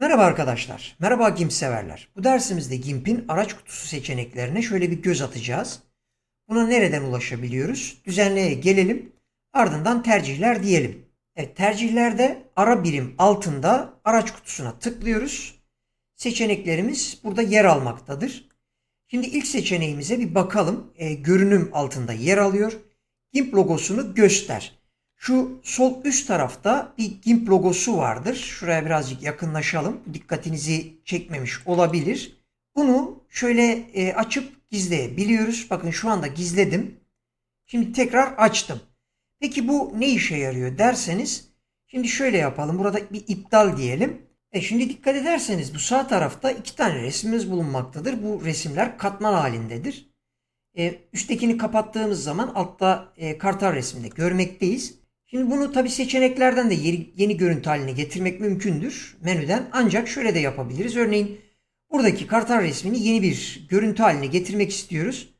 Merhaba arkadaşlar, merhaba GIMP severler. Bu dersimizde GIMP'in araç kutusu seçeneklerine şöyle bir göz atacağız. Buna nereden ulaşabiliyoruz? Düzenleye gelelim, ardından tercihler diyelim. Evet, tercihlerde ara birim altında araç kutusuna tıklıyoruz. Seçeneklerimiz burada yer almaktadır. Şimdi ilk seçeneğimize bir bakalım. Ee, görünüm altında yer alıyor. GIMP logosunu göster. Şu sol üst tarafta bir GIMP logosu vardır. Şuraya birazcık yakınlaşalım. Dikkatinizi çekmemiş olabilir. Bunu şöyle e, açıp gizleyebiliyoruz. Bakın şu anda gizledim. Şimdi tekrar açtım. Peki bu ne işe yarıyor derseniz şimdi şöyle yapalım. Burada bir iptal diyelim. E şimdi dikkat ederseniz bu sağ tarafta iki tane resmimiz bulunmaktadır. Bu resimler katman halindedir. E, üsttekini kapattığımız zaman altta e, kartal resminde görmekteyiz. Şimdi bunu tabi seçeneklerden de yeni, yeni görüntü haline getirmek mümkündür menüden. Ancak şöyle de yapabiliriz. Örneğin buradaki kartal resmini yeni bir görüntü haline getirmek istiyoruz.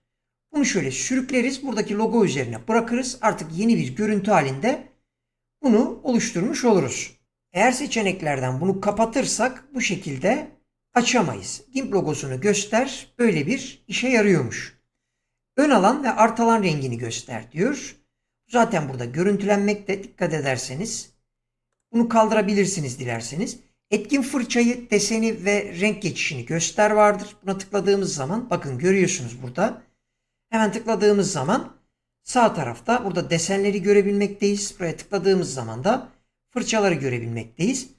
Bunu şöyle sürükleriz. Buradaki logo üzerine bırakırız. Artık yeni bir görüntü halinde bunu oluşturmuş oluruz. Eğer seçeneklerden bunu kapatırsak bu şekilde açamayız. GIMP logosunu göster. Böyle bir işe yarıyormuş. Ön alan ve art alan rengini göster diyor. Zaten burada görüntülenmekte dikkat ederseniz. Bunu kaldırabilirsiniz dilerseniz. Etkin fırçayı, deseni ve renk geçişini göster vardır. Buna tıkladığımız zaman bakın görüyorsunuz burada. Hemen tıkladığımız zaman sağ tarafta burada desenleri görebilmekteyiz. Buraya tıkladığımız zaman da fırçaları görebilmekteyiz.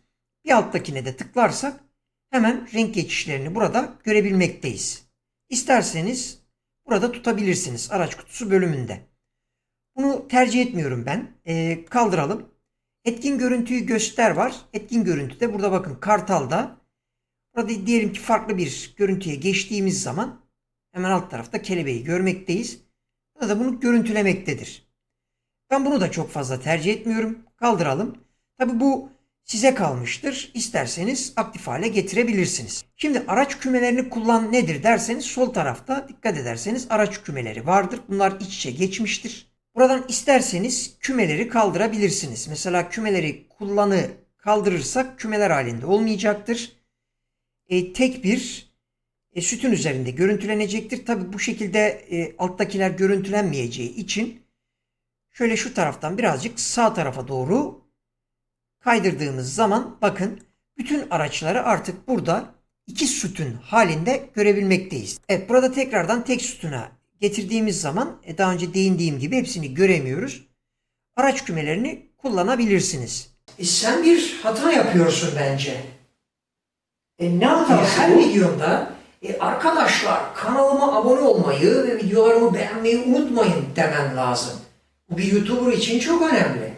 Bir alttakine de tıklarsak hemen renk geçişlerini burada görebilmekteyiz. İsterseniz burada tutabilirsiniz araç kutusu bölümünde. Bunu tercih etmiyorum ben. Ee, kaldıralım. Etkin görüntüyü göster var. Etkin görüntüde burada bakın Kartal'da. Burada diyelim ki farklı bir görüntüye geçtiğimiz zaman hemen alt tarafta kelebeği görmekteyiz. Burada da bunu görüntülemektedir. Ben bunu da çok fazla tercih etmiyorum. Kaldıralım. Tabi bu size kalmıştır. İsterseniz aktif hale getirebilirsiniz. Şimdi araç kümelerini kullan nedir derseniz sol tarafta dikkat ederseniz araç kümeleri vardır. Bunlar iç içe geçmiştir. Buradan isterseniz kümeleri kaldırabilirsiniz. Mesela kümeleri kullanı kaldırırsak kümeler halinde olmayacaktır. E, tek bir e, sütun üzerinde görüntülenecektir. Tabi bu şekilde e, alttakiler görüntülenmeyeceği için şöyle şu taraftan birazcık sağ tarafa doğru kaydırdığımız zaman bakın bütün araçları artık burada iki sütun halinde görebilmekteyiz. Evet burada tekrardan tek sütuna getirdiğimiz zaman e, daha önce değindiğim gibi hepsini göremiyoruz. Araç kümelerini kullanabilirsiniz. E sen bir hata yapıyorsun bence. E ne hatası Her videomda e, arkadaşlar kanalıma abone olmayı ve videolarımı beğenmeyi unutmayın demen lazım. Bu bir YouTuber için çok önemli.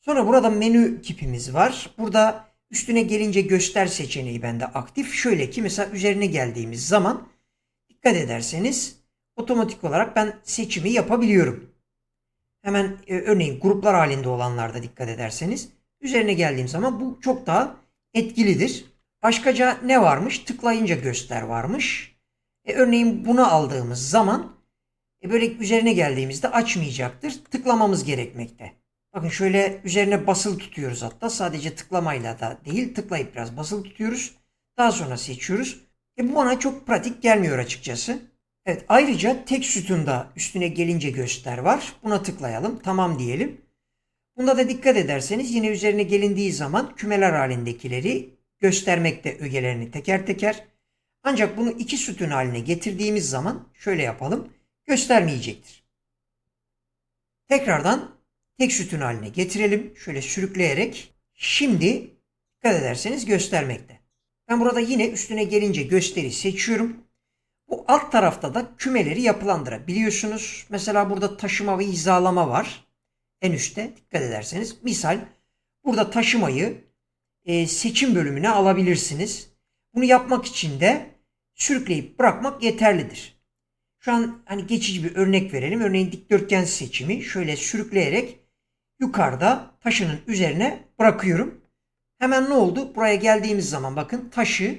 Sonra burada menü tipimiz var. Burada üstüne gelince göster seçeneği bende aktif. Şöyle ki mesela üzerine geldiğimiz zaman dikkat ederseniz otomatik olarak ben seçimi yapabiliyorum. Hemen e, örneğin gruplar halinde olanlarda dikkat ederseniz üzerine geldiğim zaman bu çok daha etkilidir. Başkaca ne varmış? Tıklayınca göster varmış. E, örneğin bunu aldığımız zaman e, böyle üzerine geldiğimizde açmayacaktır. Tıklamamız gerekmekte. Bakın şöyle üzerine basılı tutuyoruz hatta. Sadece tıklamayla da değil tıklayıp biraz basılı tutuyoruz. Daha sonra seçiyoruz. E bu bana çok pratik gelmiyor açıkçası. Evet ayrıca tek sütunda üstüne gelince göster var. Buna tıklayalım. Tamam diyelim. Bunda da dikkat ederseniz yine üzerine gelindiği zaman kümeler halindekileri göstermekte ögelerini teker teker. Ancak bunu iki sütun haline getirdiğimiz zaman şöyle yapalım. Göstermeyecektir. Tekrardan tek sütun haline getirelim. Şöyle sürükleyerek. Şimdi dikkat ederseniz göstermekte. Ben burada yine üstüne gelince gösteri seçiyorum. Bu alt tarafta da kümeleri yapılandırabiliyorsunuz. Mesela burada taşıma ve hizalama var. En üstte dikkat ederseniz. Misal burada taşımayı e, seçim bölümüne alabilirsiniz. Bunu yapmak için de sürükleyip bırakmak yeterlidir. Şu an hani geçici bir örnek verelim. Örneğin dikdörtgen seçimi şöyle sürükleyerek yukarıda taşının üzerine bırakıyorum. Hemen ne oldu? Buraya geldiğimiz zaman bakın taşı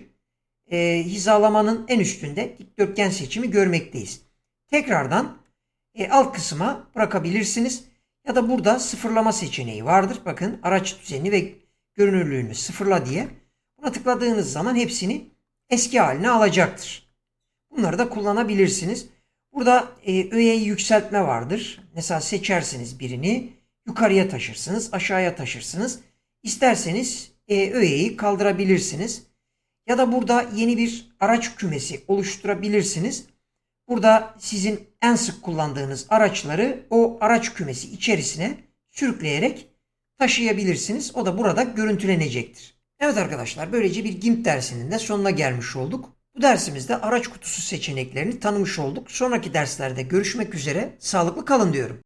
e, hizalamanın en üstünde dikdörtgen seçimi görmekteyiz. Tekrardan e, alt kısma bırakabilirsiniz. Ya da burada sıfırlama seçeneği vardır. Bakın araç düzeni ve görünürlüğünü sıfırla diye. Buna tıkladığınız zaman hepsini eski haline alacaktır. Bunları da kullanabilirsiniz. Burada e, öğeyi yükseltme vardır. Mesela seçersiniz birini yukarıya taşırsınız, aşağıya taşırsınız. İsterseniz e, öğeyi kaldırabilirsiniz. Ya da burada yeni bir araç kümesi oluşturabilirsiniz. Burada sizin en sık kullandığınız araçları o araç kümesi içerisine sürükleyerek taşıyabilirsiniz. O da burada görüntülenecektir. Evet arkadaşlar böylece bir GIMP dersinin de sonuna gelmiş olduk. Bu dersimizde araç kutusu seçeneklerini tanımış olduk. Sonraki derslerde görüşmek üzere. Sağlıklı kalın diyorum.